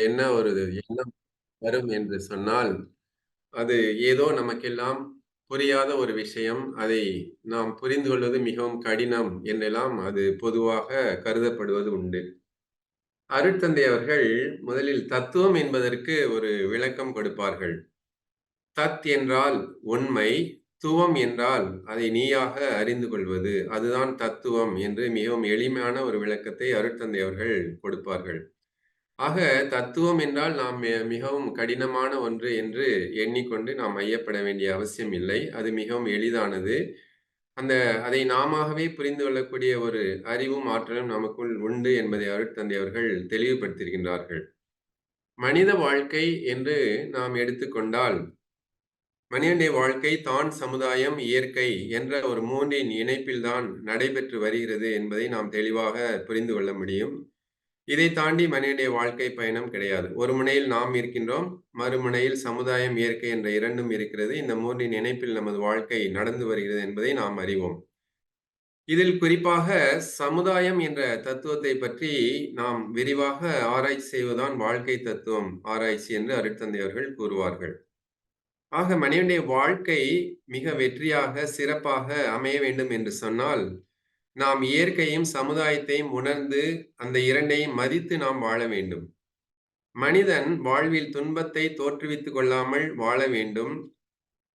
என்ன ஒரு எண்ணம் வரும் என்று சொன்னால், அது ஏதோ நமக்கெல்லாம் புரியாத ஒரு விஷயம். அதை நாம் புரிந்து கொள்வது மிகவும் கடினம் என்றெல்லாம் அது பொதுவாக கருதப்படுவது உண்டு. அருட்தந்தை அவர்கள் முதலில் தத்துவம் என்பதற்கு ஒரு விளக்கம் கொடுப்பார்கள். தத் என்றால் உண்மை, துவம் என்றால் அதை நீயாக அறிந்து கொள்வது. அதுதான் தத்துவம் என்று மிகவும் எளிமையான ஒரு விளக்கத்தை அருட்தந்தை அவர்கள் கொடுப்பார்கள். ஆக தத்துவம் என்றால் நாம் மிகவும் கடினமான ஒன்று என்று எண்ணிக்கொண்டு நாம் ஐயப்பட வேண்டிய அவசியம் இல்லை. அது மிகவும் எளிதானது. அந்த அதை நாமாகவே புரிந்து கொள்ளக்கூடிய ஒரு அறிவும், ஆற்றலும் நமக்குள் உண்டு என்பதை அருட்தந்தை அவர்கள் தெளிவுபடுத்தியிருக்கின்றார்கள். மனித வாழ்க்கை என்று நாம் எடுத்துக்கொண்டால், மனிதனுடைய வாழ்க்கை தான், சமுதாயம், இயற்கை என்ற ஒரு மூன்றின் இணைப்பில்தான் நடைபெற்று வருகிறது என்பதை நாம் தெளிவாக புரிந்து கொள்ள முடியும். இதை தாண்டி மனிதனுடைய வாழ்க்கை பயணம் கிடையாது. ஒரு முனையில் நாம் இருக்கின்றோம், மறுமுனையில் சமுதாயம், இயற்கை என்ற இரண்டும் இருக்கிறது. இந்த மூன்றின் இணைப்பில் நமது வாழ்க்கை நடந்து வருகிறது என்பதை நாம் அறிவோம். இதில் குறிப்பாக சமுதாயம் என்ற தத்துவத்தை பற்றி நாம் விரிவாக ஆராய்ச்சி செய்வதுதான் வாழ்க்கை தத்துவம் ஆராய்ச்சி என்று அருட்தந்தை அவர்கள் கூறுவார்கள். ஆக மனிதனுடைய வாழ்க்கை மிக வெற்றியாக, சிறப்பாக அமைய வேண்டும் என்று சொன்னால் நாம் இயற்கையும் சமுதாயத்தையும் உணர்ந்து அந்த இரண்டையும் மதித்து நாம் வாழ வேண்டும். மனிதன் வாழ்வில் துன்பத்தை தோற்றுவித்துக் கொள்ளாமல் வாழ வேண்டும்.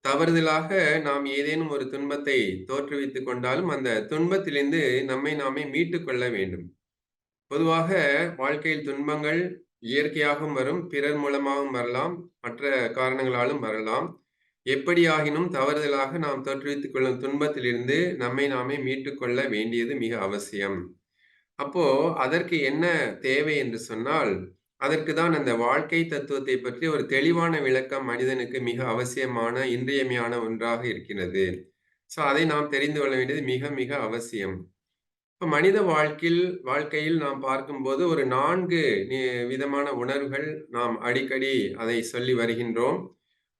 தவறுதலாக நாம் ஏதேனும் ஒரு துன்பத்தை தோற்றுவித்துக் கொண்டாலும் அந்த துன்பத்திலிருந்து நம்மை நாமே மீட்டுக் கொள்ள வேண்டும். பொதுவாக வாழ்க்கையில் துன்பங்கள் இயற்கையாகவும் வரும் பிறர் மூலமாகவும் வரலாம் மற்ற காரணங்களாலும் வரலாம். எப்படியாகினும் தவறுதலாக நாம் தோற்றுவித்துக் கொள்ளும் துன்பத்திலிருந்து நம்மை நாமே மீட்டுக்கொள்ள வேண்டியது மிக அவசியம். அப்போ அதற்கு என்ன தேவை என்று சொன்னால் அதற்கு தான் அந்த வாழ்க்கை தத்துவத்தை பற்றி ஒரு தெளிவான விளக்கம் மனிதனுக்கு மிக அவசியமான இன்றியமையான ஒன்றாக இருக்கிறது. ஸோ அதை நாம் தெரிந்து கொள்ள வேண்டியது மிக மிக அவசியம். இப்போ மனித வாழ்க்கையில் வாழ்க்கையில் நாம் பார்க்கும்போது ஒரு நான்கு விதமான உணர்வுகள் நாம் அடிக்கடி அதை சொல்லி வருகின்றோம்.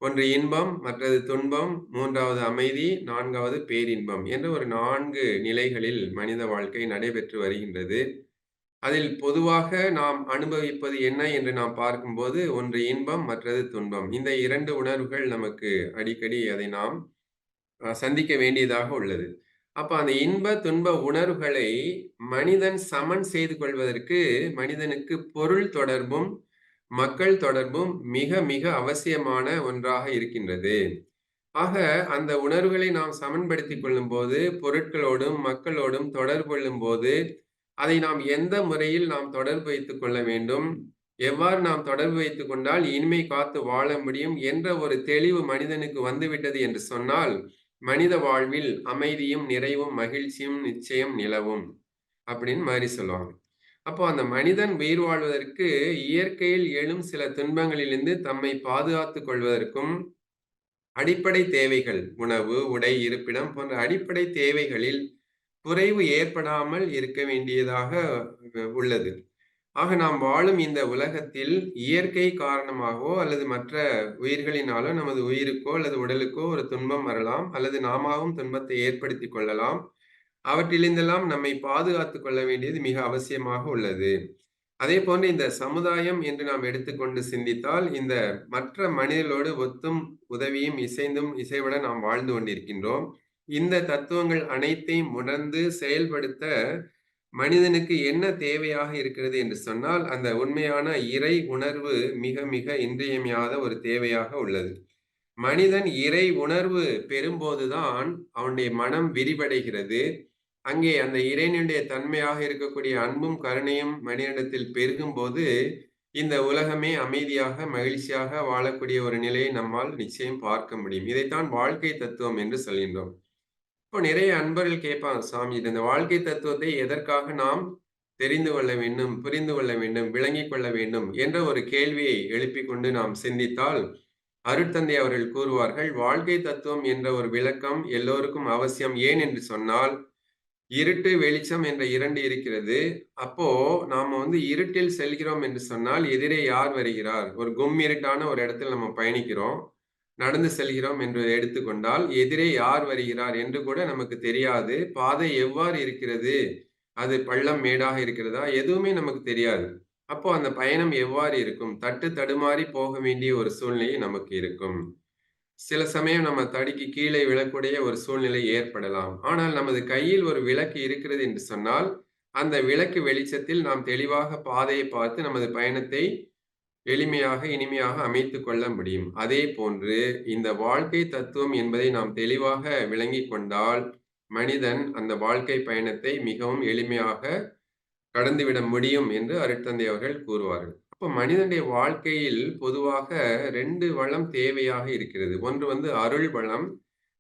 ஒன்று இன்பம் மற்றது துன்பம் மூன்றாவது அமைதி நான்காவது பேரின்பம் என்ற ஒரு நான்கு நிலைகளில் மனித வாழ்க்கை நடைபெற்று வருகின்றது. அதில் பொதுவாக நாம் அனுபவிப்பது என்ன என்று நாம் பார்க்கும்போது ஒன்று இன்பம் மற்றது துன்பம். இந்த இரண்டு உணர்வுகள் நமக்கு அடிக்கடி அதை நாம் சந்திக்க வேண்டியதாக உள்ளது. அப்ப அந்த இன்ப துன்ப உணர்வுகளை மனிதன் சமன் செய்து கொள்வதற்கு மனிதனுக்கு பொருள் தொடர்பும் மக்கள் தொடர்பும் மிக மிக அவசியமான ஒன்றாக இருக்கின்றது. ஆக அந்த உணர்வுகளை நாம் சமன்படுத்திக் கொள்ளும் போது பொருட்களோடும் மக்களோடும் தொடர்பு கொள்ளும் போது அதை நாம் எந்த முறையில் நாம் தொடர்பு வைத்துக் கொள்ள வேண்டும் எவ்வாறு நாம் தொடர்பு வைத்துக் கொண்டால் இனிமை காத்து வாழ முடியும் என்ற ஒரு தெளிவு மனிதனுக்கு வந்துவிட்டது என்று சொன்னால் மனித வாழ்வில் அமைதியும் நிறைவும் மகிழ்ச்சியும் நிச்சயம் நிலவும். அப்படின்னு மாதிரி சொல்லுவாங்க. அப்போ அந்த மனிதன் உயிர் வாழ்வதற்கு இயற்கையில் எழும் சில துன்பங்களிலிருந்து தம்மை பாதுகாத்துக் கொள்வதற்கும் அடிப்படை தேவைகள் உணவு உடை இருப்பிடம் போன்ற அடிப்படை தேவைகளில் குறைவு ஏற்படாமல் இருக்க வேண்டியதாக உள்ளது. ஆக நாம் வாழும் இந்த உலகத்தில் இயற்கை காரணமாகவோ அல்லது மற்ற உயிர்களினாலோ நமது உயிருக்கோ அல்லது உடலுக்கோ ஒரு துன்பம் வரலாம் அல்லது நாமாவும் துன்பத்தை ஏற்படுத்தி கொள்ளலாம். அவற்றிலிருந்தெல்லாம் நம்மை பாதுகாத்துக் கொள்ள வேண்டியது மிக அவசியமாக உள்ளது. அதே போன்று இந்த சமுதாயம் என்று நாம் எடுத்துக்கொண்டு சிந்தித்தால் இந்த மற்ற மனிதர்களோடு ஒத்தும் உதவியும் இசைந்தும் இசைவிட நாம் வாழ்ந்து கொண்டிருக்கின்றோம். இந்த தத்துவங்கள் அனைத்தையும் உணர்ந்து செயல்படுத்த மனிதனுக்கு என்ன தேவையாக இருக்கிறது என்று சொன்னால் அந்த உண்மையான இறை உணர்வு மிக மிக இன்றியமையாத ஒரு தேவையாக உள்ளது. மனிதன் இறை உணர்வு பெறும்போதுதான் அவனுடைய மனம் விரிவடைகிறது. அங்கே அந்த இறைவனுடைய தன்மையாக இருக்கக்கூடிய அன்பும் கருணையும் மனிதனிடத்தில் பெருகும் போது இந்த உலகமே அமைதியாக மகிழ்ச்சியாக வாழக்கூடிய ஒரு நிலையை நம்மால் நிச்சயம் பார்க்க முடியும். இதைத்தான் வாழ்க்கை தத்துவம் என்று சொல்கின்றோம். இப்போ நிறைய அன்பர்கள் கேட்பாங்க சாமி இந்த வாழ்க்கை தத்துவத்தை எதற்காக நாம் தெரிந்து கொள்ள வேண்டும் புரிந்து கொள்ள வேண்டும் விளங்கிக் கொள்ள வேண்டும்? என்ற ஒரு கேள்வியை எழுப்பிக் கொண்டு நாம் சிந்தித்தால் அருட்தந்தை அவர்கள் கூறுவார்கள் வாழ்க்கை தத்துவம் என்ற ஒரு விளக்கம் எல்லோருக்கும் அவசியம். ஏன்? என்று சொன்னால் இருட்டு வெளிச்சம் என்ற இரண்டு இருக்கிறது. அப்போ நாம வந்து இருட்டில் செல்கிறோம் என்று சொன்னால் எதிரே யார் வருகிறார்? ஒரு கும் இருட்டான ஒரு இடத்தில் நம்ம பயணிக்கிறோம். நடந்து செல்கிறோம் என்று எடுத்துக்கொண்டால் எதிரே யார் வருகிறார் என்று கூட நமக்கு தெரியாது. பாதை எவ்வாறு இருக்கிறது? அது பள்ளம் மேடாக இருக்கிறதா? எதுவுமே நமக்கு தெரியாது. அப்போ அந்த பயணம் எவ்வாறு இருக்கும்? தட்டு தடுமாறி போக வேண்டிய ஒரு சூழ்நிலை நமக்கு இருக்கும். சில சமயம் நம்ம தடிக்கு கீழே விழக்கூடிய ஒரு சூழ்நிலை ஏற்படலாம். ஆனால் நமது கையில் ஒரு விளக்கு இருக்கிறது என்று சொன்னால், அந்த விளக்கு வெளிச்சத்தில் நாம் தெளிவாக பாதையை பார்த்து நமது பயணத்தை எளிமையாக, இனிமையாக அமைத்து கொள்ள முடியும். அதேபோன்று இந்த வாழ்க்கை தத்துவம் என்பதை நாம் தெளிவாக விளங்கி கொண்டால், மனிதன் அந்த வாழ்க்கை பயணத்தை மிகவும் எளிமையாக கடந்துவிட முடியும் என்று அருட்தந்தை அவர்கள் கூறுவார்கள். இப்போ மனிதனுடைய வாழ்க்கையில் பொதுவாக ரெண்டு வளம் தேவையாக இருக்கிறது. ஒன்று வந்து அருள் வளம்,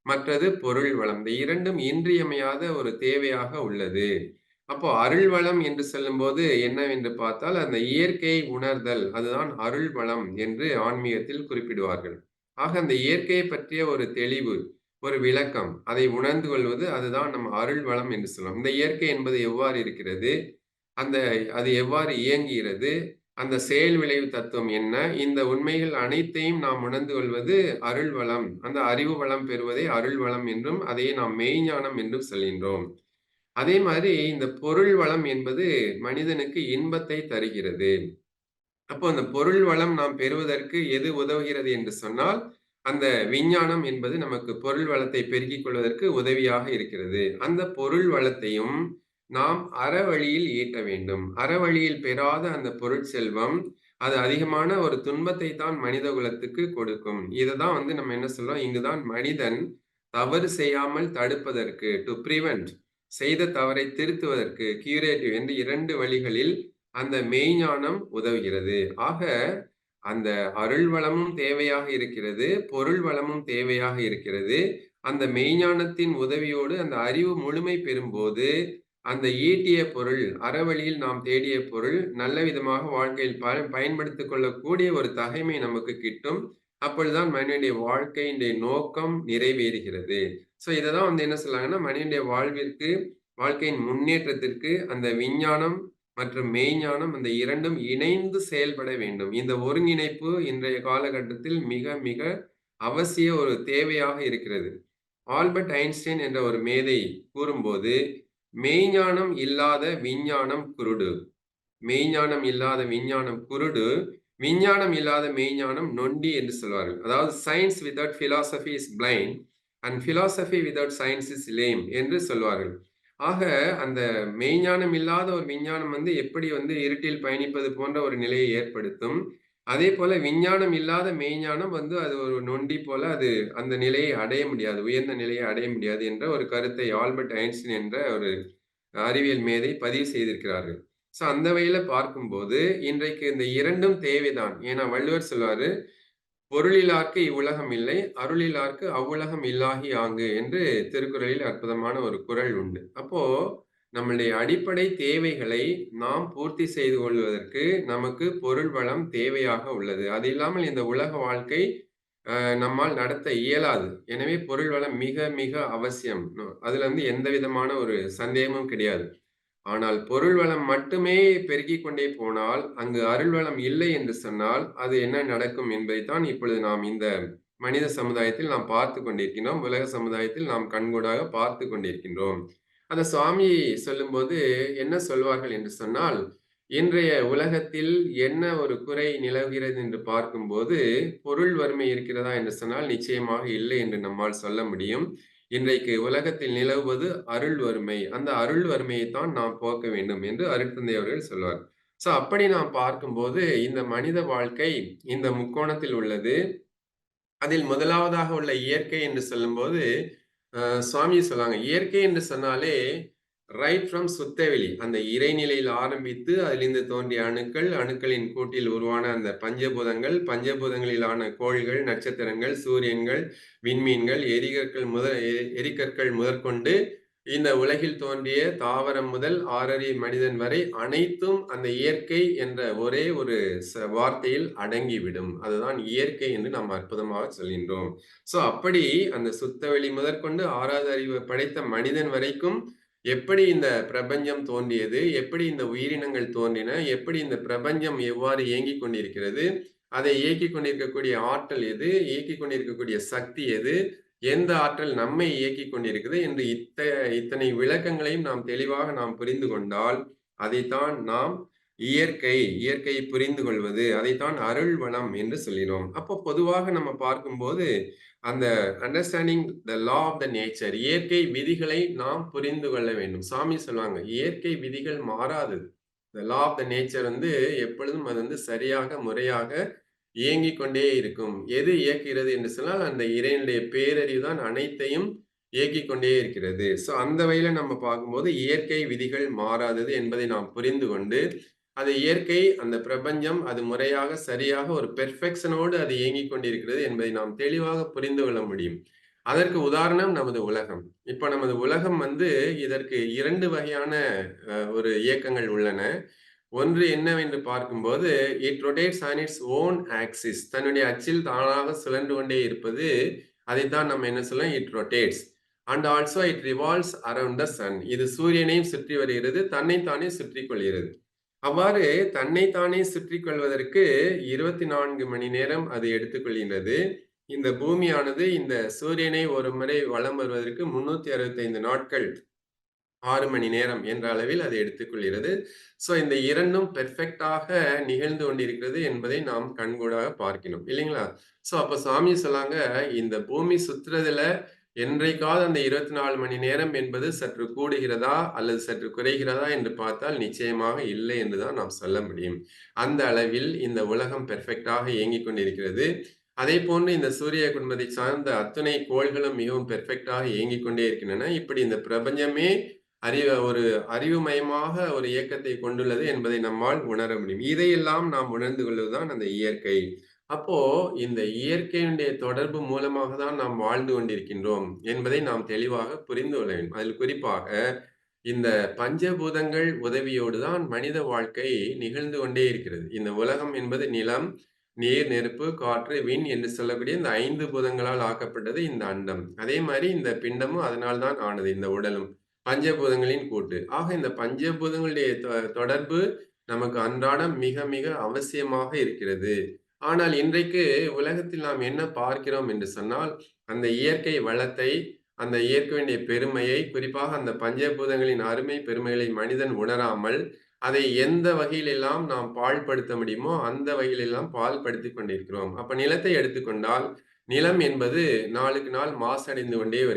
மற்றது பொருள் வளம். இந்த இரண்டும் இன்றியமையாத ஒரு தேவையாக உள்ளது. அப்போ அருள் வளம் என்று சொல்லும்போது என்னவென்று பார்த்தால், அந்த இயற்கையை உணர்தல். அதுதான் அருள் வளம் என்று ஆன்மீகத்தில் குறிப்பிடுவார்கள். ஆக அந்த இயற்கையை பற்றிய ஒரு தெளிவு, ஒரு விளக்கம், அதை உணர்ந்து கொள்வது அதுதான் நம் அருள் வளம் என்று சொல்லுவோம். இந்த இயற்கை என்பது எவ்வாறு இருக்கிறது? அந்த அது எவ்வாறு இயங்குகிறது? அந்த செயல் விளைவு தத்துவம் என்ன? இந்த உண்மைகள் அனைத்தையும் நாம் உணர்ந்து கொள்வது அருள் வளம். அந்த அறிவு வளம் பெறுவதே அருள் வளம் என்றும், அதையே நாம் மெய்ஞானம் என்றும் சொல்கின்றோம். அதே மாதிரி இந்த பொருள் வளம் என்பது மனிதனுக்கு இன்பத்தை தருகிறது. அப்போ அந்த பொருள் வளம் நாம் பெறுவதற்கு எது உதவுகிறது என்று சொன்னால், அந்த விஞ்ஞானம் என்பது நமக்கு பொருள் வளத்தை பெருக்கிக் கொள்வதற்கு உதவியாக இருக்கிறது. அந்த பொருள் வளத்தையும் நாம் அறவழியில் ஈட்ட வேண்டும். அறவழியில் பெறாத அந்த பொருட்செல்வம், அது அதிகமான ஒரு துன்பத்தை தான் மனித குலத்துக்கு கொடுக்கும். இததான் வந்து நம்ம என்ன சொல்றோம், இங்கு தான் மனிதன் தவறு செய்யாமல் தடுப்பதற்கு டு பிரிவென்ட் செய்த தவறை திருத்துவதற்கு கியூரேட்டிவ் என்று இரண்டு வழிகளில் அந்த மெய்ஞானம் உதவுகிறது. ஆக அந்த அருள் வளமும் தேவையாக இருக்கிறது. பொருள் வளமும் தேவையாக இருக்கிறது. அந்த மெய்ஞானத்தின் உதவியோடு அந்த அறிவு முழுமை பெறும்போது, அந்த ஈட்டிய பொருள், அறவழியில் நாம் தேடிய பொருள் நல்ல விதமாக வாழ்க்கையில் ப பயன்படுத்திக் கொள்ளக்கூடிய ஒரு தகைமை நமக்கு கிட்டும். அப்பொழுதுதான் மனிதனுடைய வாழ்க்கையினுடைய நோக்கம் நிறைவேறுகிறது. ஸோ இதை தான் வந்து என்ன சொல்றாங்கன்னா, மனிதனுடைய வாழ்விற்கு, வாழ்க்கையின் முன்னேற்றத்திற்கு அந்த விஞ்ஞானம் மற்றும் மெய்ஞானம் அந்த இரண்டும் இணைந்து செயல்பட வேண்டும். இந்த ஒருங்கிணைப்பு இன்றைய காலகட்டத்தில் மிக மிக அவசிய ஒரு தேவையாக இருக்கிறது. ஆல்பர்ட் ஐன்ஸ்டைன் என்ற ஒரு மேதை கூறும்போது, "மெய்ஞானம் இல்லாத விஞ்ஞானம் குருடு. மெய்ஞானம் இல்லாத விஞ்ஞானம் குருடு. விஞ்ஞானம் இல்லாத மெய்ஞானம் நொண்டி" என்று சொல்வார்கள். அதாவது science without philosophy is blind and philosophy without science is lame" என்று சொல்வார்கள். ஆக அந்த மெய்ஞானம் இல்லாத ஒரு விஞ்ஞானம் வந்து எப்படி வந்து இருட்டில் பயணிப்பது போன்ற ஒரு நிலையை ஏற்படுத்தும். அதே போல விஞ்ஞானம் இல்லாத மெய்ஞானம் வந்து அது ஒரு நொண்டி போல அது அந்த நிலையை அடைய முடியாது. உயர்ந்த நிலையை அடைய முடியாது என்ற ஒரு கருத்தை ஆல்பர்ட் ஐன்ஸ்டின் என்ற ஒரு அறிவியல் மேதை பதிவு செய்திருக்கிறார்கள். ஸோ அந்த வகையில பார்க்கும்போது, இன்றைக்கு இந்த இரண்டும் தேவைதான். ஏன்னா வள்ளுவர் சொல்வாரு, "பொருளிலார்க்கு இவ்வுலகம் இல்லை, அருளிலார்க்கு அவ்வுலகம் இல்லாகி ஆங்கு" என்று திருக்குறளில் அற்புதமான ஒரு குறள் உண்டு. அப்போ நம்முடைய அடிப்படை தேவைகளை நாம் பூர்த்தி செய்து கொள்வதற்கு நமக்கு பொருள் வளம் தேவையாக உள்ளது. அது இல்லாமல் இந்த உலக வாழ்க்கை நம்மால் நடத்த இயலாது. எனவே பொருள் வளம் மிக மிக அவசியம். அதுல இருந்து எந்த விதமான ஒரு சந்தேகமும் கிடையாது. ஆனால் பொருள் வளம் மட்டுமே பெருகி கொண்டே போனால், அங்கு அருள் வளம் இல்லை என்று சொன்னால், அது என்ன நடக்கும் என்பதைத்தான் இப்பொழுது நாம் இந்த மனித சமுதாயத்தில் நாம் பார்த்து கொண்டிருக்கின்றோம். உலக சமுதாயத்தில் நாம் கண்கூடாக பார்த்து கொண்டிருக்கின்றோம். அந்த சுவாமி சொல்லும்போது என்ன சொல்வார்கள் என்று சொன்னால், இன்றைய உலகத்தில் என்ன ஒரு குறை நிலவுகிறது என்று பார்க்கும்போது, பொருள் வறுமை இருக்கிறதா என்று சொன்னால் நிச்சயமாக இல்லை என்று நம்மால் சொல்ல முடியும். இன்றைக்கு உலகத்தில் நிலவுவது அருள் வறுமை. அந்த அருள் வறுமையை தான் நாம் போக்க வேண்டும் என்று அருட்தந்தை அவர்கள் சொல்வார். ஸோ அப்படி நாம் பார்க்கும்போது, இந்த மனித வாழ்க்கை இந்த முக்கோணத்தில் உள்ளது. அதில் முதலாவதாக உள்ள இயற்கை என்று சொல்லும்போது, சுவாமி சொல்லுவாங்க, இயற்கை என்று சொன்னாலே ரைட் ஃப்ரம் சுத்தவெளி. அந்த இறைநிலையில் ஆரம்பித்து அதிலிருந்து தோன்றிய அணுக்கள், அணுக்களின் கூட்டில் உருவான அந்த பஞ்சபூதங்கள், பஞ்சபூதங்களிலான கோள்கள், நட்சத்திரங்கள், சூரியன்கள், விண்மீன்கள், எரிகற்கள் முதல் எ எரிகற்கள் முதற்கொண்டு இந்த உலகில் தோன்றிய தாவரம் முதல் ஆறறி மனிதன் வரை அனைத்தும் அந்த இயற்கை என்ற ஒரே ஒரு ச வார்த்தையில் அடங்கிவிடும். அதுதான் இயற்கை என்று நாம் அற்புதமாக சொல்கின்றோம். ஸோ அப்படி அந்த சுத்தவெளி முதற்கொண்டு ஆறாவது அறிவு படைத்த மனிதன் வரைக்கும் எப்படி இந்த பிரபஞ்சம் தோன்றியது? எப்படி இந்த உயிரினங்கள் தோன்றின? எப்படி இந்த பிரபஞ்சம் எவ்வாறு இயங்கிக் கொண்டிருக்கிறது? அதை இயக்கி கொண்டிருக்கக்கூடிய ஆற்றல் எது? இயக்கி கொண்டிருக்கக்கூடிய சக்தி எது? எந்த ஆற்றல் நம்மை இயக்கி கொண்டிருக்குது என்று இத்த இத்தனை விளக்கங்களையும் நாம் தெளிவாக நாம் புரிந்து கொண்டால், அதைத்தான் நாம் இயற்கை, இயற்கையை புரிந்து கொள்வது, அதைத்தான் அருள்வளம் என்று சொல்லினோம். அப்போ பொதுவாக நம்ம பார்க்கும்போது, அந்த understanding the law of the nature இயற்கை விதிகளை நாம் புரிந்து கொள்ள வேண்டும். சாமி சொல்லுவாங்க, இயற்கை விதிகள் மாறாதது. த லா ஆஃப் த நேச்சர் வந்து எப்பொழுதும் அது வந்து சரியாக, முறையாக இயங்கிக் கொண்டே இருக்கும். எது இயக்குகிறது என்று சொன்னால், அந்த இறைவனுடைய பேரறிவு தான் அனைத்தையும் இயக்கிக் கொண்டே இருக்கிறது. ஸோ அந்த வகையில நம்ம பார்க்கும்போது, இயற்கை விதிகள் மாறாதது என்பதை நாம் புரிந்து கொண்டு, அது இயற்கை, அந்த பிரபஞ்சம் அது முறையாக, சரியாக ஒரு பெர்ஃபெக்ஷனோடு அது இயங்கிக் கொண்டிருக்கிறது என்பதை நாம் தெளிவாக புரிந்து கொள்ள முடியும். அதற்கு உதாரணம் நமது உலகம். இப்ப நமது உலகம் வந்து இதற்கு இரண்டு வகையான ஒரு இயக்கங்கள் உள்ளன. ஒன்று என்னவென்று பார்க்கும்போது, it rotates on its own axis. தன்னுடைய அச்சில் தானாக சுழன்று கொண்டே இருப்பது, அதைத்தான் நம்ம என்ன சொல்லலாம்? It rotates. And also it revolves around the sun. இது சூரியனையும் சுற்றி வருகிறது, தன்னைத்தானே சுற்றி சுற்றிக் கொள்கிறது. அவ்வாறு தன்னைத்தானே சுற்றி சுற்றிக் கொள்வதற்கு 24 மணி நேரம் அது எடுத்துக்கொள்கின்றது. இந்த பூமியானது இந்த சூரியனை ஒரு முறை வலம் வருவதற்கு 365 நாட்கள், ஆறு மணி நேரம் என்ற அளவில் அது எடுத்துக்கொள்கிறது. ஸோ இந்த இரண்டும் பெர்ஃபெக்ட்டாக நிகழ்ந்து கொண்டிருக்கிறது என்பதை நாம் கண்கூடாக பார்க்கணும் இல்லைங்களா? ஸோ அப்போ சாமி சொல்லாங்க இந்த பூமி சுற்றுறதுல என்றைக்காவது அந்த 24 மணி நேரம் என்பது சற்று கூடுகிறதா? அல்லது சற்று குறைகிறதா? என்று பார்த்தால் நிச்சயமாக இல்லை என்று தான் நாம் சொல்ல முடியும். அந்த அளவில் இந்த உலகம் பெர்ஃபெக்ட்டாக இயங்கிக் கொண்டிருக்கிறது. அதேபோன்று இந்த சூரிய குடும்பத்தை சார்ந்த அத்துணை கோள்களும் மிகவும் பெர்ஃபெக்ட்டாக இயங்கிக் கொண்டே இருக்கின்றன. இப்படி இந்த பிரபஞ்சமே அறிவ ஒரு அறிவுமயமாக ஒரு இயக்கத்தை கொண்டுள்ளது என்பதை நம்மால் உணர முடியும். இதையெல்லாம் நாம் உணர்ந்து கொள்வதுதான் அந்த இயற்கை. அப்போ இந்த இயற்கையினுடைய தொடர்பு மூலமாக தான் நாம் வாழ்ந்து கொண்டிருக்கின்றோம் என்பதை நாம் தெளிவாக புரிந்து கொள்ள வேண்டும். அதில் குறிப்பாக இந்த பஞ்சபூதங்கள் உதவியோடு தான் மனித வாழ்க்கை நிகழ்ந்து கொண்டே இருக்கிறது. இந்த உலகம் என்பது நிலம், நீர், நெருப்பு, காற்று, விண் என்று சொல்லக்கூடிய இந்த ஐந்து பூதங்களால் ஆக்கப்பட்டது இந்த அண்டம். அதே மாதிரி இந்த பிண்டமும் அதனால் தான் ஆனது இந்த உடலும். பஞ்சபூதங்களின் கூட்டு. ஆக இந்த பஞ்சபூதங்களுடைய தொ தொடர்பு நமக்கு அன்றாடம் மிக மிக அவசியமாக இருக்கிறது. ஆனால் இன்றைக்கு உலகத்தில் நாம் என்ன பார்க்கிறோம் என்று சொன்னால், அந்த இயற்கை வளத்தை, அந்த இயற்கையினுடைய பெருமையை, குறிப்பாக அந்த பஞ்சபூதங்களின் அருமை பெருமைகளை மனிதன் உணராமல், அதை எந்த வகையிலெல்லாம் நாம் பாழ்படுத்த முடியுமோ, அந்த வகையிலெல்லாம் பாழ்படுத்திக் கொண்டிருக்கிறோம். அப்ப நிலத்தை எடுத்துக்கொண்டால், நிலம் என்பது நாளுக்கு நாள் மாசடைந்து கொண்டே வ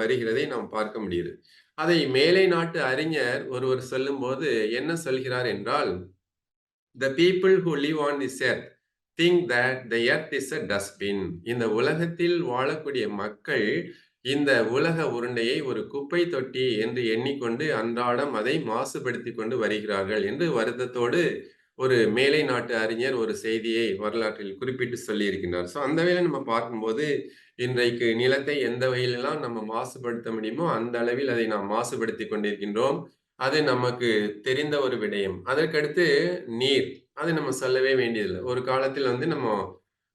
வருகிறதை நாம் பார்க்க முடியுது. அதை மேலை நாட்டு அறிஞர் ஒருவர் சொல்லும்போது என்ன சொல்கிறார் என்றால், "the people who live on this earth think that the earth is a dustbin." இந்த உலகத்தில் வாழக்கூடிய மக்கள், இந்த உலக உருண்டையை ஒரு குப்பை தொட்டி என்று எண்ணிக்கொண்டு அன்றாடம் அதை மாசுபடுத்தி கொண்டு வருகிறார்கள் என்று வருத்தத்தோடு ஒரு மேலை நாட்டு அறிஞர் ஒரு செய்தியை வரலாற்றில் குறிப்பிட்டு சொல்லியிருக்கின்றார். ஸோ அந்த வேலை நம்ம பார்க்கும்போது, இன்றைக்கு நிலத்தை எந்த வகையிலெல்லாம் நம்ம மாசுபடுத்த முடியுமோ, அந்த அளவில் அதை நாம் மாசுபடுத்திக் கொண்டிருக்கின்றோம். அது நமக்கு தெரிந்த ஒரு விடயம். அதற்கடுத்து நீர். அது நம்ம சொல்லவே வேண்டியதில்லை ஒரு காலத்தில் வந்து நம்ம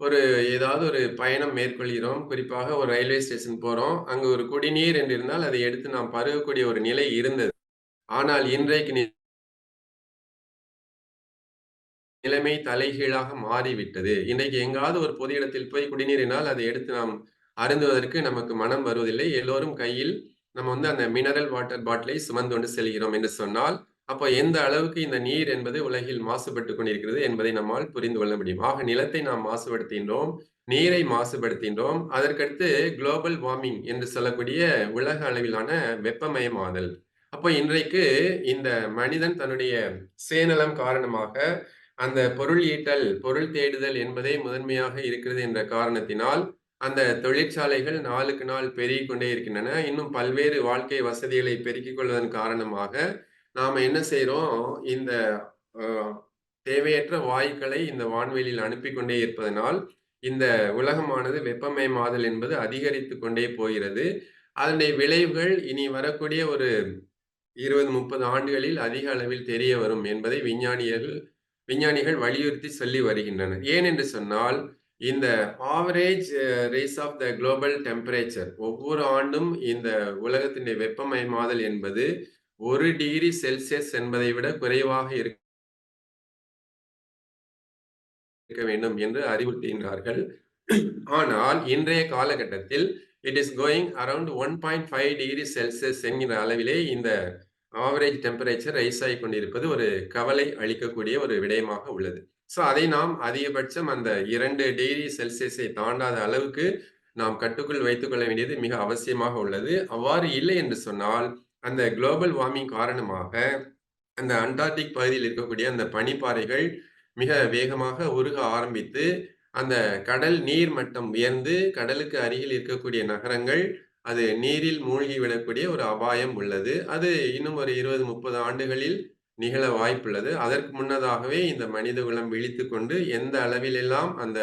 ஒரு ஏதாவது ஒரு பயணம் மேற்கொள்கிறோம். குறிப்பாக ஒரு ரயில்வே ஸ்டேஷன் போகிறோம் அங்கே ஒரு குடிநீர் என்று இருந்தால், அதை எடுத்து நாம் பருகக்கூடிய ஒரு நிலை இருந்தது. ஆனால் இன்றைக்கு நி நிலைமை தலைகீழாக மாறிவிட்டது. இன்றைக்கு எங்காவது ஒரு பொது இடத்தில் போய் குடிநீரினால் அதை எடுத்து நாம் அருந்துவதற்கு நமக்கு மனம் வருவதில்லை. எல்லோரும் கையில் நம்ம வந்து அந்த மினரல் வாட்டர் பாட்டிலை சுமந்து கொண்டு செல்கிறோம் என்று சொன்னால், அப்போ எந்த அளவுக்கு இந்த நீர் என்பது உலகில் மாசுபட்டுக் கொண்டிருக்கிறது என்பதை நம்மால் புரிந்து கொள்ள முடியும். ஆக நிலத்தை நாம் மாசுபடுத்துகின்றோம், நீரை மாசுபடுத்துகின்றோம். அதற்கடுத்து குளோபல் வார்மிங் என்று சொல்லக்கூடிய உலக அளவிலான வெப்பமயமாதல். அப்போ இன்றைக்கு இந்த மனிதன் தன்னுடைய சேநலம் காரணமாக அந்த பொருள் ஈட்டல், பொருள் தேடுதல் என்பதே முதன்மையாக இருக்கிறது என்ற காரணத்தினால், அந்த தொழிற்சாலைகள் நாளுக்கு நாள் பெருகி கொண்டே இருக்கின்றன. இன்னும் பல்வேறு வாழ்க்கை வசதிகளை பெருக்கிக் கொள்வதன் காரணமாக, நாம் என்ன செய்கிறோம் இந்த தேவையற்ற வாயுக்களை இந்த வான்வெளியில் அனுப்பி கொண்டே இருப்பதனால், இந்த உலகமானது வெப்பமயமாதல் என்பது அதிகரித்து கொண்டே போகிறது. அதனுடைய விளைவுகள் இனி வரக்கூடிய ஒரு 20, 30 ஆண்டுகளில் அதிக அளவில் தெரிய வரும் என்பதை விஞ்ஞானியர்கள் விஞ்ஞானிகள் வலியுறுத்தி சொல்லி வருகின்றனர். ஏனென்று சொன்னால், இந்த average race of the global temperature ஒவ்வொரு ஆண்டும் இந்த உலகத்தினுடைய வெப்பமயமாதல் என்பது ஒரு டிகிரி செல்சியஸ் என்பதை விட குறைவாக இருக்க வேண்டும் என்று அறிவுறுத்துகின்றார்கள். ஆனால் இன்றைய காலகட்டத்தில் it is going around 1.5 degree Celsius என்கிற அளவிலே இந்த ஆவரேஜ் டெம்பரேச்சர் ரைஸ் ஆகி கொண்டிருப்பது ஒரு கவலை அளிக்கக்கூடிய ஒரு விடயமாக உள்ளது. ஸோ அதை நாம் அதிகபட்சம் அந்த இரண்டு டிகிரி செல்சியஸை தாண்டாத அளவுக்கு நாம் கட்டுக்குள் வைத்துக் கொள்ள வேண்டியது மிக அவசியமாக உள்ளது. அவ்வாறு இல்லை என்று சொன்னால் அந்த குளோபல் வார்மிங் காரணமாக அந்த அண்டார்டிக் பகுதியில் இருக்கக்கூடிய அந்த பனிப்பாறைகள் மிக வேகமாக உருக ஆரம்பித்து அந்த கடல் நீர் மட்டம் உயர்ந்து கடலுக்கு அருகில் இருக்கக்கூடிய நகரங்கள் அது நீரில் மூழ்கி விடக்கூடிய ஒரு அபாயம் உள்ளது. அது இன்னும் ஒரு இருபது முப்பது ஆண்டுகளில் நிகழ வாய்ப்புள்ளது. அதற்கு முன்னதாகவே இந்த மனித குலம் விழித்து கொண்டு எந்த அளவிலெல்லாம் அந்த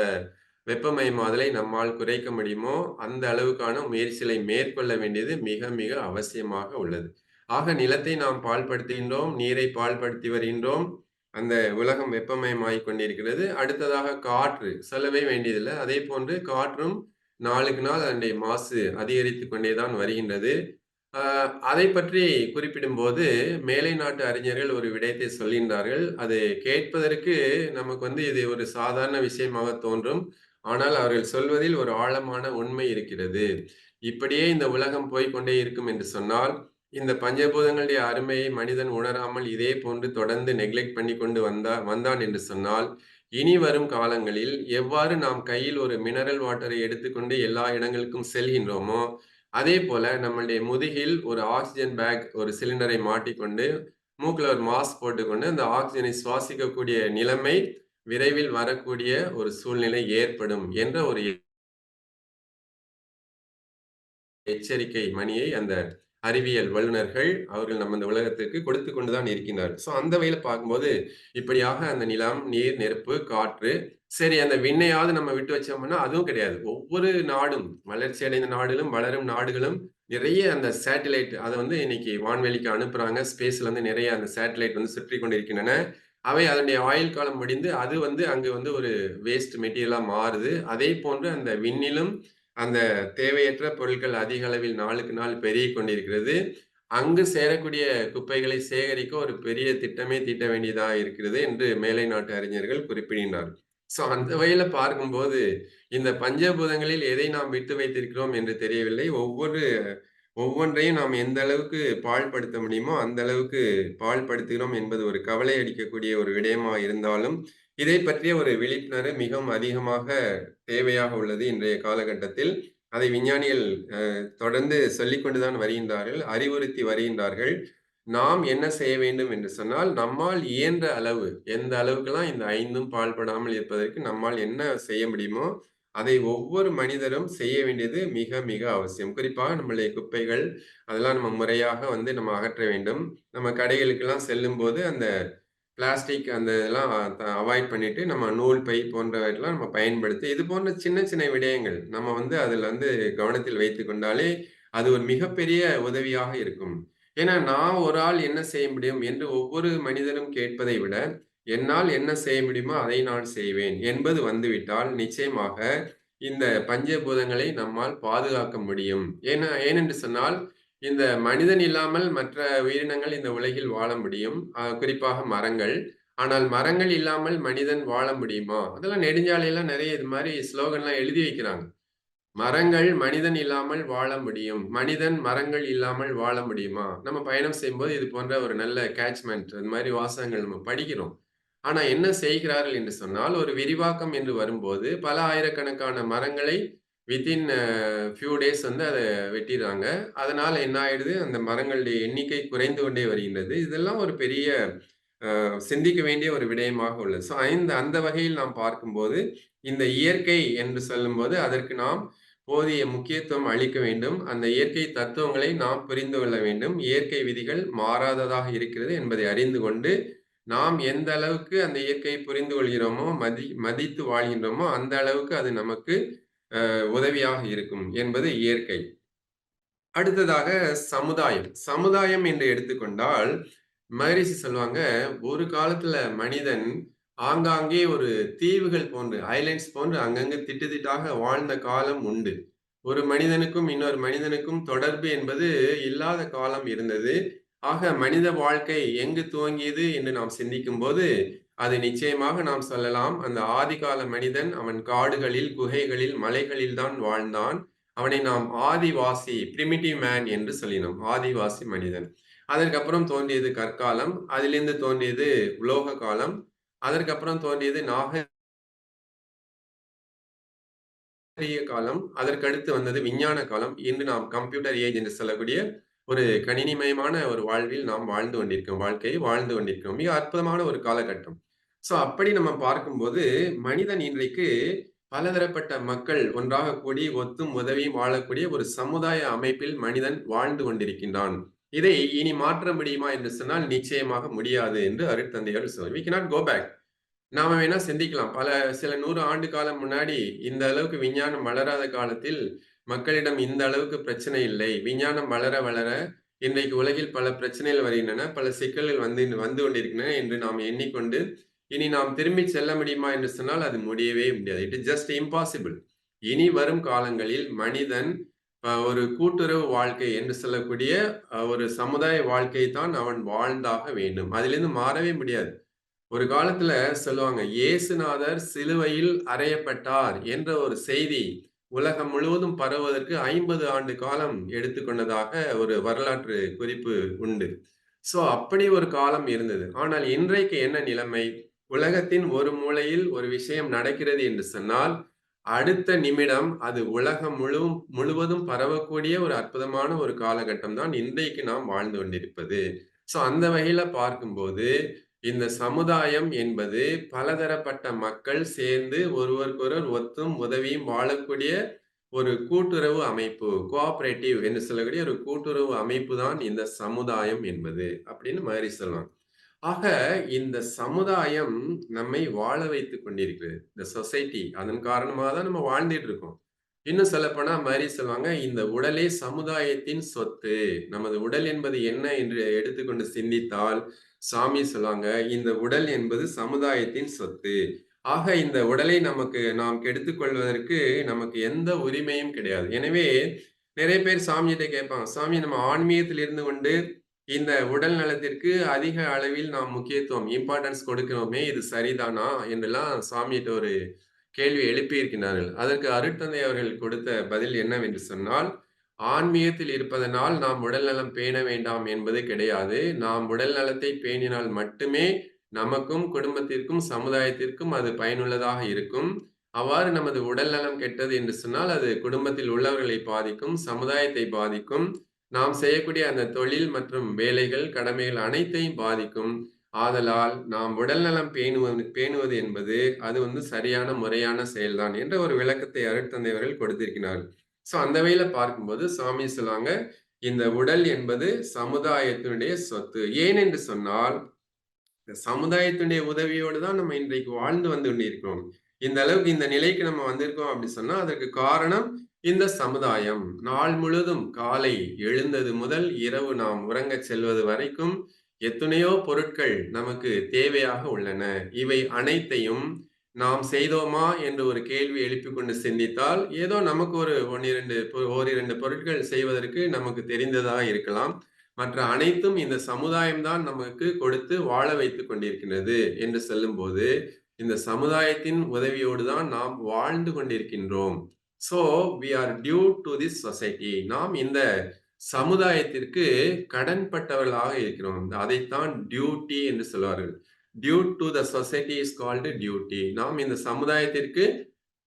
வெப்பமயமாதலை நம்மால் குறைக்க முடியுமோ அந்த அளவுக்கான முயற்சிகளை மேற்கொள்ள வேண்டியது மிக மிக அவசியமாக உள்ளது. ஆக நிலத்தை நாம் பால்படுத்துகின்றோம் நீரை பால்படுத்தி வருகின்றோம். அந்த உலகம் வெப்பமயமாகிக் கொண்டிருக்கிறது. அடுத்ததாக காற்று சொல்லவே வேண்டியதில்லை. அதே போன்று காற்றும் நாளுக்கு நாள் அதனுடைய மாசு அதிகரித்து கொண்டேதான் வருகின்றது. அதை பற்றி குறிப்பிடும்போது மேலை நாட்டு அறிஞர்கள் ஒரு விடயத்தை சொல்கின்றார்கள். அது கேட்பதற்கு நமக்கு வந்து இது ஒரு சாதாரண விஷயமாக தோன்றும். ஆனால் அவர்கள் சொல்வதில் ஒரு ஆழமான உண்மை இருக்கிறது. இப்படியே இந்த உலகம் போய்கொண்டே இருக்கும் என்று சொன்னால் இந்த பஞ்சபூதங்களுடைய அருமையை மனிதன் உணராமல் இதே போன்று தொடர்ந்து நெக்லெக்ட் பண்ணி கொண்டு வந்தா வந்தான் என்று சொன்னால் இனி வரும் காலங்களில் எவ்வாறு நாம் கையில் ஒரு மினரல் வாட்டரை எடுத்துக்கொண்டு எல்லா இடங்களுக்கும் செல்கின்றோமோ அதே போல நம்மளுடைய முதுகில் ஒரு ஆக்சிஜன் பேக் ஒரு சிலிண்டரை மாட்டிக்கொண்டு மூக்கில் ஒரு மாஸ்க் போட்டுக்கொண்டு அந்த ஆக்சிஜனை சுவாசிக்கக்கூடிய நிலைமை விரைவில் வரக்கூடிய ஒரு சூழ்நிலை ஏற்படும் என்ற ஒரு எச்சரிக்கை மணியை அந்த அறிவியல் வல்லுநர்கள் அவர்கள் நம்ம இந்த உலகத்திற்கு கொடுத்து கொண்டுதான் இருக்கின்றார் ஸோ அந்த வகையில் பார்க்கும்போது இப்படியாக அந்த நிலம் நீர் நெருப்பு காற்று சரி அந்த விண்ணையாவது நம்ம விட்டு வச்சோம்னா அதுவும் கிடையாது. ஒவ்வொரு நாடும் வளர்ச்சி அடைந்த நாடுகளும் வளரும் நாடுகளும் நிறைய அந்த சேட்டலைட் அதை வந்து இன்னைக்கு வான்வெளிக்கு அனுப்புறாங்க. ஸ்பேஸ்ல வந்து நிறைய அந்த சேட்டலைட் வந்து சுற்றி கொண்டிருக்கின்றன. அவை அதனுடைய ஆயுள் காலம் முடிந்து அது வந்து அங்கு வந்து ஒரு வேஸ்ட் மெட்டீரியலா மாறுது. அதே போன்று அந்த விண்ணிலும் அந்த தேவையற்ற பொருட்கள் அதிக அளவில் நாளுக்கு நாள் பெருகி கொண்டிருக்கிறது. அங்கு சேரக்கூடிய குப்பைகளை சேகரிக்க ஒரு பெரிய திட்டமே தீட்ட வேண்டியதா இருக்கிறது என்று மேலை நாட்டு அறிஞர்கள் குறிப்பிடுகின்றார் சோ அந்த வகையில பார்க்கும்போது இந்த பஞ்சபூதங்களில் எதை நாம் விட்டு வைத்திருக்கிறோம் என்று தெரியவில்லை. ஒவ்வொரு ஒவ்வொன்றையும் நாம் எந்த அளவுக்கு பாழ்படுத்த முடியுமோ அந்த அளவுக்கு பாழ்படுத்துகிறோம் என்பது ஒரு கவலை அடிக்கக்கூடிய ஒரு விடயமா இருந்தாலும் இதை பற்றிய ஒரு விழிப்புணர்வு மிகவும் அதிகமாக தேவையாக உள்ளது இன்றைய காலகட்டத்தில். அதை விஞ்ஞானிகள் தொடர்ந்து சொல்லிக்கொண்டுதான் வருகின்றார்கள் அறிவுறுத்தி வருகின்றார்கள். நாம் என்ன செய்ய வேண்டும் என்று சொன்னால் நம்மால் இயன்ற அளவு எந்த அளவுக்குலாம் இந்த ஐந்தும் பாழ்படாமல் இருப்பதற்கு நம்மால் என்ன செய்ய முடியுமோ அதை ஒவ்வொரு மனிதரும் செய்ய வேண்டியது மிக மிக அவசியம். குறிப்பாக நம்மளுடைய குப்பைகள் அதெல்லாம் நம்ம முறையாக வந்து நம்ம அகற்ற வேண்டும். நம்ம கடைகளுக்கெல்லாம் செல்லும் போது அந்த பிளாஸ்டிக் அந்த இதெல்லாம் அவாய்ட் பண்ணிட்டு நம்ம நூல் பை போன்றவற்றெல்லாம் நம்ம பயன்படுத்தி இது போன்ற சின்ன சின்ன விடயங்கள் நம்ம வந்து அதில் வந்து கவனத்தில் வைத்து கொண்டாலே அது ஒரு மிகப்பெரிய உதவியாக இருக்கும். ஏன்னா நான் ஒரு ஆள் என்ன செய்ய முடியும் என்று ஒவ்வொரு மனிதனும் கேட்பதை விட என்னால் என்ன செய்ய முடியுமோ அதை நான் செய்வேன் என்பது வந்துவிட்டால் நிச்சயமாக இந்த பஞ்சபூதங்களை நம்மால் பாதுகாக்க முடியும். ஏன்னா ஏனென்று சொன்னால் இந்த மனிதன் இல்லாமல் மற்ற உயிரினங்கள் இந்த உலகில் வாழ முடியும். குறிப்பாக மரங்கள். ஆனால் மரங்கள் இல்லாமல் மனிதன் வாழ முடியுமா? அதெல்லாம் நெடுஞ்சாலையெல்லாம் நிறைய இது மாதிரி ஸ்லோகன்லாம் எழுதி வைக்கிறாங்க. மரங்கள் மனிதன் இல்லாமல் வாழ முடியும். மனிதன் மரங்கள் இல்லாமல் வாழ முடியுமா? நம்ம பயணம் செய்யும்போது இது போன்ற ஒரு நல்ல கேட்ச்மெண்ட் அது மாதிரி வாசகங்கள் நம்ம படிக்கிறோம். ஆனா என்ன செய்கிறார்கள் என்று சொன்னால் ஒரு விரிவாக்கம் என்று வரும்போது பல ஆயிரக்கணக்கான மரங்களை வித்தின் ஃபியூ டேஸ் வந்து அதை வெட்டிடுறாங்க. அதனால் என்ன ஆயிடுது? அந்த மரங்களுடைய எண்ணிக்கை குறைந்து கொண்டே வருகின்றது. இதெல்லாம் ஒரு பெரிய சிந்திக்க வேண்டிய ஒரு விடயமாக உள்ளது. ஸோ இந்த அந்த வகையில் நாம் பார்க்கும்போது இந்த இயற்கை என்று சொல்லும்போது அதற்கு நாம் போதிய முக்கியத்துவம் அளிக்க வேண்டும். அந்த இயற்கை தத்துவங்களை நாம் புரிந்து கொள்ள வேண்டும். இயற்கை விதிகள் மாறாததாக இருக்கிறது என்பதை அறிந்து கொண்டு நாம் எந்த அளவுக்கு அந்த இயற்கையை புரிந்து கொள்கிறோமோ மதி மதித்து வாழ்கின்றோமோ அந்த அளவுக்கு அது நமக்கு உதவியாக இருக்கும் என்பது இயற்கை. அடுத்ததாக சமுதாயம். சமுதாயம் என்று எடுத்துக்கொண்டால் மகரிஷி சொல்லுவாங்க ஒரு காலத்துல மனிதன் ஆங்காங்கே ஒரு தீவுகள் போன்று ஐலண்ட்ஸ் போன்று அங்கங்கு திட்டு திட்டாக வாழ்ந்த காலம் உண்டு. ஒரு மனிதனுக்கும் இன்னொரு மனிதனுக்கும் தொடர்பு என்பது இல்லாத காலம் இருந்தது. ஆக மனித வாழ்க்கை எங்கு துவங்கியது என்று நாம் சிந்திக்கும் போது அது நிச்சயமாக நாம் சொல்லலாம். அந்த ஆதிகால மனிதன் அவன் காடுகளில் குகைகளில் மலைகளில் தான் வாழ்ந்தான். அவனை நாம் ஆதிவாசி பிரிமிட்டிவ் மேன் என்று சொல்லினோம். ஆதிவாசி மனிதன். அதற்கப்புறம் தோன்றியது கற்காலம் அதிலிருந்து தோன்றியது உலோக காலம் அதற்கப்புறம் தோன்றியது நாகரிக காலம் அதற்கடுத்து வந்தது விஞ்ஞான காலம். இன்று நாம் கம்ப்யூட்டர் ஏஜ் என்று சொல்லக்கூடிய ஒரு கணினிமயமான ஒரு வாழ்வில் நாம் வாழ்ந்து கொண்டிருக்கோம் வாழ்க்கையை வாழ்ந்து கொண்டிருக்கிறோம் மிக அற்புதமான ஒரு காலகட்டம். சோ அப்படி நம்ம பார்க்கும்போது மனிதன் இன்றைக்கு பலதரப்பட்ட மக்கள் ஒன்றாக கூடி ஒத்தும் உதவியும் வாழக்கூடிய ஒரு சமுதாய அமைப்பில் மனிதன் வாழ்ந்து கொண்டிருக்கின்றான். இதை இனி மாற்ற முடியுமா என்று சொன்னால் நிச்சயமாக முடியாது என்று அருட்தந்தைகள் சொல்வார் வி cannot கோ பேக் நாம வேணா சிந்திக்கலாம். பல சில நூறு ஆண்டு காலம் முன்னாடி இந்த அளவுக்கு விஞ்ஞானம் வளராத காலத்தில் மக்களிடம் இந்த அளவுக்கு பிரச்சனை இல்லை. விஞ்ஞானம் வளர வளர இன்றைக்கு உலகில் பல பிரச்சனைகள் வருகின்றன பல சிக்கல்கள் வந்து வந்து கொண்டிருக்கின்றன என்று நாம் எண்ணிக்கொண்டு இனி நாம் திரும்பி செல்ல முடியுமா என்று சொன்னால் அது முடியவே முடியாது. இட் இஸ் ஜஸ்ட் இம்பாசிபிள் இனி வரும் காலங்களில் மனிதன் ஒரு கூட்டுறவு வாழ்க்கை என்று சொல்லக்கூடிய ஒரு சமுதாய வாழ்க்கை தான் அவன் வாழ்ந்தாக வேண்டும். அதிலிருந்து மாறவே முடியாது. ஒரு காலத்துல சொல்லுவாங்க இயேசுநாதர் சிலுவையில் அறையப்பட்டார் என்ற ஒரு செய்தி உலகம் முழுவதும் பரவுவதற்கு ஐம்பது ஆண்டு காலம் எடுத்துக்கொண்டதாக ஒரு வரலாற்று குறிப்பு உண்டு. சோ அப்படி ஒரு காலம் இருந்தது. ஆனால் இன்றைக்கு என்ன நிலைமை? உலகத்தின் ஒரு மூலையில் ஒரு விஷயம் நடக்கிறது என்று சொன்னால் அடுத்த நிமிடம் அது உலகம் முழு முழுவதும் பரவக்கூடிய ஒரு அற்புதமான ஒரு காலகட்டம் தான் இன்றைக்கு நாம் வாழ்ந்து கொண்டிருப்பது. ஸோ அந்த வகையில பார்க்கும்போது இந்த சமுதாயம் என்பது பலதரப்பட்ட மக்கள் சேர்ந்து ஒருவருக்கொருவர் ஒத்தும் உதவியும் வாழக்கூடிய ஒரு கூட்டுறவு அமைப்பு கோஆபரேட்டிவ் என்று சொல்லக்கூடிய ஒரு கூட்டுறவு அமைப்பு தான் இந்த சமுதாயம் என்பது அப்படின்னு மாதிரி சொல்லுவாங்க ஆக இந்த சமுதாயம் நம்மை வாழ வைத்துக் கொண்டிருக்கிறது. இந்த சொசைட்டி அதன் காரணமாக தான் நம்ம வாழ்ந்துட்டு இருக்கோம். இன்னும் சொல்லப்போனா மாதிரி சொல்லுவாங்க இந்த உடலே சமுதாயத்தின் சொத்து. நமது உடல் என்பது என்ன என்று எடுத்துக்கொண்டு சிந்தித்தால் சாமி சொல்லுவாங்க இந்த உடல் என்பது சமுதாயத்தின் சொத்து. ஆக இந்த உடலை நமக்கு நாம் கெடுத்துக்கொள்வதற்கு நமக்கு எந்த உரிமையும் கிடையாது. எனவே நிறைய பேர் சாமிகிட்ட கேட்பாங்க சாமி நம்ம ஆன்மீகத்தில் இருந்து கொண்டு இந்த உடல் நலத்திற்கு அதிக அளவில் நாம் முக்கியத்துவம் இம்பார்ட்டன்ஸ் கொடுக்கணுமே இது சரிதானா என்றெல்லாம் சுவாமிகிட்ட ஒரு கேள்வி எழுப்பியிருக்கிறார்கள். அதற்கு அருட்தந்தை அவர்கள் கொடுத்த பதில் என்னவென்று சொன்னால் ஆன்மீகத்தில் இருப்பதனால் நாம் உடல் நலம் பேண வேண்டாம் என்பது கிடையாது. நாம் உடல் நலத்தை பேணினால் மட்டுமே நமக்கும் குடும்பத்திற்கும் சமுதாயத்திற்கும் அது பயனுள்ளதாக இருக்கும். அவ்வாறு நமது உடல் நலம் கெட்டது என்று சொன்னால் அது குடும்பத்தில் உள்ளவர்களை பாதிக்கும் சமுதாயத்தை பாதிக்கும். நாம் செய்யக்கூடிய அந்த தொழில் மற்றும் வேலைகள் கடமைகள் அனைத்தையும் பாதிக்கும். ஆதலால் நாம் உடல் நலம் பேணுவது பேணுவது என்பது அது வந்து சரியான முறையான செயல்தான் என்ற ஒரு விளக்கத்தை அருட்தந்தைவர்கள் கொடுத்திருக்கிறார்கள். ஸோ அந்த வகையில பார்க்கும்போது சாமி சொல்லுவாங்க இந்த உடல் என்பது சமுதாயத்தினுடைய சொத்து. ஏன் என்று சொன்னால் இந்த சமுதாயத்தினுடைய உதவியோடு தான் நம்ம இன்றைக்கு வாழ்ந்து வந்து கொண்டிருக்கிறோம் இந்த அளவுக்கு இந்த நிலைக்கு நம்ம வந்திருக்கோம் அப்படி சொன்னா அதற்கு காரணம் இந்த சமுதாயம் நாள் முழுதும் காலை எழுந்தது முதல் இரவு நாம் உறங்கச் செல்வது வரைக்கும் எத்தனையோ பொருட்கள் நமக்கு தேவையாக உள்ளன. இவை அனைத்தையும் நாம் செய்தோமா என்று ஒரு கேள்வி எழுப்பிக் கொண்டு சிந்தித்தால் ஏதோ நமக்கு ஒரு ஒன்னிரண்டு ஓரிரண்டு பொருட்கள் செய்வதற்கு நமக்கு தெரிந்ததாக இருக்கலாம். மற்ற அனைத்தும் இந்த சமுதாயம் தான் நமக்கு கொடுத்து வாழ வைத்துக் கொண்டிருக்கின்றது என்று சொல்லும்போது இந்த சமுதாயத்தின் உதவியோடு தான் நாம் வாழ்ந்து கொண்டிருக்கின்றோம். So we are due to this society நாம் இந்த சமுதாயத்திற்கு கடன்பட்டவர்களாக இருக்கிறோம். அதைத்தான் டியூட்டி என்று சொல்வார்கள். Due to the society is called duty நாம் இந்த சமுதாயத்திற்கு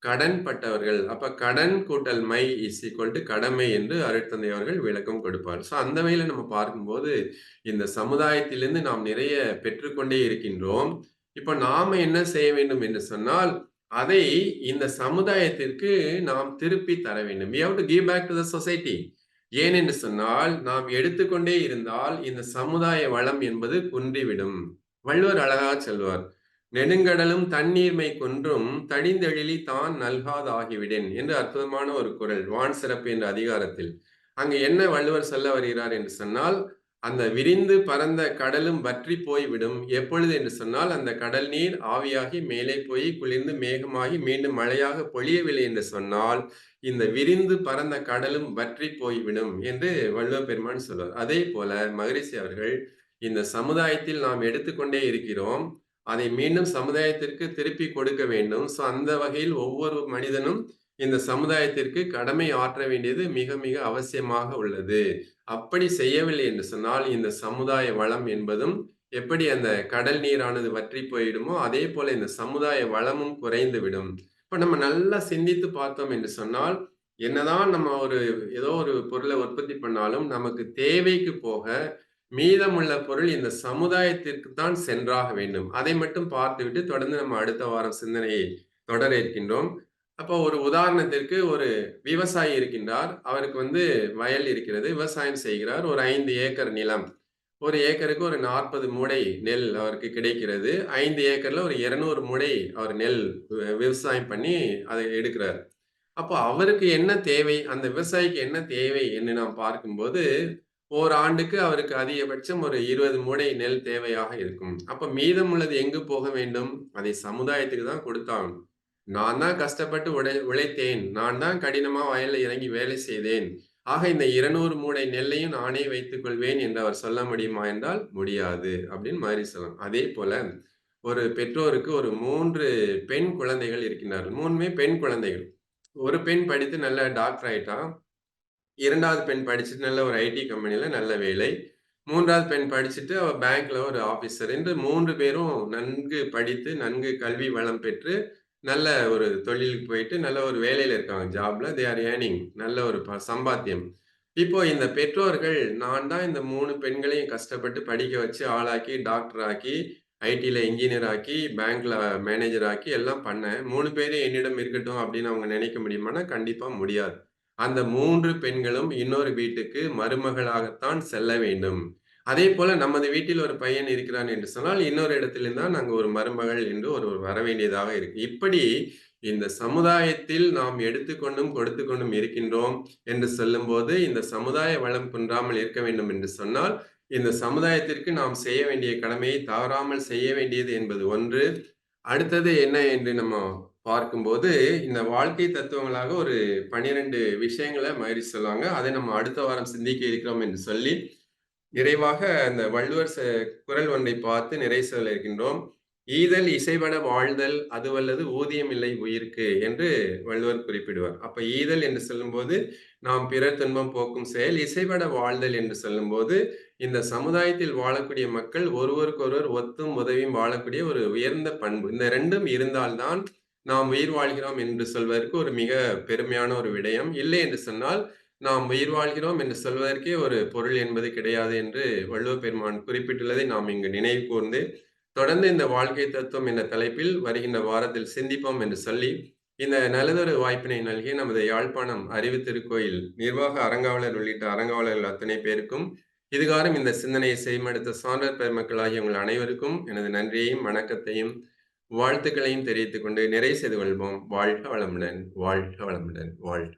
கடன்பட்டவர்கள். அப்ப கடன் கூட்டல் மை இஸ் ஈக்குவல் டு கடமை என்று அருட்தந்தை அவர்கள் விளக்கம் கொடுப்பார். ஸோ அந்த வகையில நம்ம பார்க்கும்போது இந்த சமுதாயத்திலிருந்து நாம் நிறைய பெற்றுக்கொண்டே இருக்கின்றோம். இப்ப நாம என்ன செய்ய வேண்டும் என்று சொன்னால் அதை இந்த சமுதாயத்திற்கு நாம் திருப்பி தர வேண்டும். We have to give back to the society ஏனென்று சொன்னால் நாம் எடுத்துக்கொண்டே இருந்தால் இந்த சமுதாய வளம் என்பது குன்றிவிடும். வள்ளுவர் அழகா செல்வார் நெடுங்கடலும் தண்ணீர்மை கொன்றும் தடிந்தெழிலி தான் நல்காதாகிவிடேன் என்று அற்புதமான ஒரு குறள் வான் சிறப்பு என்ற அதிகாரத்தில். அங்கு என்ன வள்ளுவர் சொல்ல வருகிறார் என்று சொன்னால் அந்த விரிந்து பறந்த கடலும் வற்றி போய்விடும். எப்பொழுது என்று சொன்னால் அந்த கடல் நீர் ஆவியாகி மேலே போய் குளிர்ந்து மேகமாகி மீண்டும் மழையாக பொழியவில்லை என்று சொன்னால் இந்த விரிந்து பறந்த கடலும் வற்றி போய்விடும் என்று வள்ளுவ பெருமான் சொல்வார். அதே போல மகரிஷி அவர்கள் இந்த சமுதாயத்தில் நாம் எடுத்துக்கொண்டே இருக்கிறோம். அதை மீண்டும் சமுதாயத்திற்கு திருப்பி கொடுக்க வேண்டும். சோ அந்த வகையில் ஒவ்வொரு மனிதனும் இந்த சமுதாயத்திற்கு கடமை ஆற்ற வேண்டியது மிக மிக அவசியமாக உள்ளது. அப்படி செய்யவில்லை என்று சொன்னால், இந்த சமுதாய வளம் என்பதும் எப்படி அந்த கடல் நீரானது வற்றி போயிடுமோ, அதே போல இந்த சமுதாய வளமும் குறைந்துவிடும். இப்ப நம்ம நல்லா சிந்தித்து பார்த்தோம் என்று சொன்னால், என்னதான் நம்ம ஒரு ஏதோ ஒரு பொருளை உற்பத்தி பண்ணாலும், நமக்கு தேவைக்கு போக மீதமுள்ள பொருள் இந்த சமுதாயத்திற்கு தான் சென்றாக வேண்டும். அதை மட்டும் பார்த்துவிட்டு தொடர்ந்து நம்ம அடுத்த வாரம் சிந்தனையை தொடர இருக்கின்றோம். அப்போ ஒரு உதாரணத்திற்கு ஒரு விவசாயி இருக்கின்றார். அவருக்கு வந்து வயல் இருக்கிறது. விவசாயம் செய்கிறார். ஒரு ஐந்து ஏக்கர் நிலம். ஒரு ஏக்கருக்கு ஒரு 40 மூடை நெல் அவருக்கு கிடைக்கிறது. ஐந்து ஏக்கர்ல ஒரு 200 மூடை அவர் நெல் விவசாயம் பண்ணி அதை எடுக்கிறார். அப்போ அவருக்கு என்ன தேவை? அந்த விவசாயிக்கு என்ன தேவை என்று நாம் பார்க்கும்போது, ஓராண்டுக்கு அவருக்கு அதிகபட்சம் ஒரு 20 மூடை நெல் தேவையாக இருக்கும். அப்ப மீதம் உள்ளது எங்கு போக வேண்டும்? அதை சமுதாயத்துக்கு தான் கொடுத்தாங்க நான் தான் கஷ்டப்பட்டு உடை உழைத்தேன். நான் தான் கடினமா வயல்ல இறங்கி வேலை செய்தேன். ஆக இந்த 200 மூடை நெல்லையும் நானே வைத்துக் கொள்வேன் என்று அவர் சொல்ல முடியுமா என்றால், முடியாது. அப்படின்னு மாதிரி சொல்லலாம். அதே போல ஒரு பெற்றோருக்கு ஒரு மூன்று பெண் குழந்தைகள் இருக்கின்றார்கள். மூணுமே பெண் குழந்தைகள். ஒரு பெண் படித்து நல்ல டாக்டர் ஆயிட்டா. இரண்டாவது பெண் படிச்சுட்டு நல்ல ஒரு ஐடி கம்பெனியில நல்ல வேலை. மூன்றாவது பெண் படிச்சுட்டு அவ பேங்க்ல ஒரு ஆபீசர் என்று மூன்று பேரும் நன்கு படித்து, நன்கு கல்வி வளம் பெற்று, நல்ல ஒரு தொழிலுக்கு போயிட்டு, நல்ல ஒரு வேலையில இருக்காங்க ஜாப்ல. தே ஆர் ஏர்னிங் நல்ல ஒரு ப சம்பாத்தியம். இப்போ இந்த பெற்றோர்கள், நான் தான் இந்த மூணு பெண்களையும் கஷ்டப்பட்டு படிக்க வச்சு, ஆளாக்கி, டாக்டர் ஆக்கி, ஐடில இன்ஜினியர் ஆக்கி, பேங்க்ல மேனேஜர் ஆக்கி எல்லாம் பண்ணேன். மூணு பேரும் என்னிடம் இருக்கட்டும் அப்படின்னு அவங்க நினைக்க முடியுமான்னா, கண்டிப்பா முடியாது. அந்த மூன்று பெண்களும் இன்னொரு வீட்டுக்கு மருமகளாகத்தான் செல்ல வேண்டும். அதே போல நமது வீட்டில் ஒரு பையன் இருக்கிறான் என்று சொன்னால், இன்னொரு இடத்திலிருந்து தான் ஒரு மருமகள் என்று ஒருவர் வரவேண்டியதாக இருக்கு. இப்படி இந்த சமுதாயத்தில் நாம் எடுத்துக்கொண்டும், கொடுத்துக்கொண்டும் இருக்கின்றோம் என்று சொல்லும்போது, இந்த சமுதாய வளம் குன்றாமல் இருக்க வேண்டும் என்று சொன்னால், இந்த சமுதாயத்திற்கு நாம் செய்ய வேண்டிய கடமையை தவறாமல் செய்ய வேண்டியது என்பது ஒன்று. அடுத்தது என்ன என்று நம்ம பார்க்கும்போது, இந்த வாழ்க்கை தத்துவங்களாக ஒரு 12 விஷயங்கள மாரி சொல்லுவாங்க. அதை நம்ம அடுத்த வாரம் சிந்திக்க இருக்கிறோம் என்று சொல்லி, நிறைவாக அந்த வள்ளுவர் குரல் ஒன்றை பார்த்து நிறைவு சொல்ல இருக்கின்றோம். "ஈதல் இசைபட வாழ்தல் அதுவல்லது ஊதியம் இல்லை உயிர்க்கு" என்று வள்ளுவர் குறிப்பிடுவார். அப்ப ஈதல் என்று சொல்லும்போது, நாம் பிறர் துன்பம் போக்கும் செயல். இசைபட வாழ்தல் என்று சொல்லும்போது, இந்த சமுதாயத்தில் வாழக்கூடிய மக்கள் ஒருவருக்கொருவர் ஒத்தும் உதவியும் வாழக்கூடிய ஒரு உயர்ந்த பண்பு. இந்த ரெண்டும் இருந்தால் தான் நாம் உயிர் வாழ்கிறோம் என்று சொல்வதற்கு ஒரு மிக பெருமையான ஒரு விடயம். இல்லை என்று சொன்னால், நாம் உயிர் வாழ்கிறோம் என்று சொல்வதற்கே ஒரு பொருள் என்பது கிடையாது என்று வள்ளுவ பெருமான் குறிப்பிட்டுள்ளதை நாம் இங்கு நினைவு கூர்ந்து, தொடர்ந்து இந்த வாழ்க்கை தத்துவம் என்ற தலைப்பில் வருகின்ற வாரத்தில் சிந்திப்போம் என்று சொல்லி, இந்த நல்லதொரு வாய்ப்பினை நல்கி நமது யாழ்ப்பாணம் அறிவு திருக்கோயில் நிர்வாக அறங்காவலர் உள்ளிட்ட அறங்காவலர்கள் அத்தனை பேருக்கும், இதுகாரம் இந்த சிந்தனையை செய்மடுத்த சான்றோர் பெருமக்களாகிய உங்கள் அனைவருக்கும் எனது நன்றியையும், வணக்கத்தையும், வாழ்த்துக்களையும் தெரிவித்துக் கொண்டு நிறைவு செய்து கொள்வோம். வாழ்க வளமுடன், வாழ்க வளமுடன், வாழ்க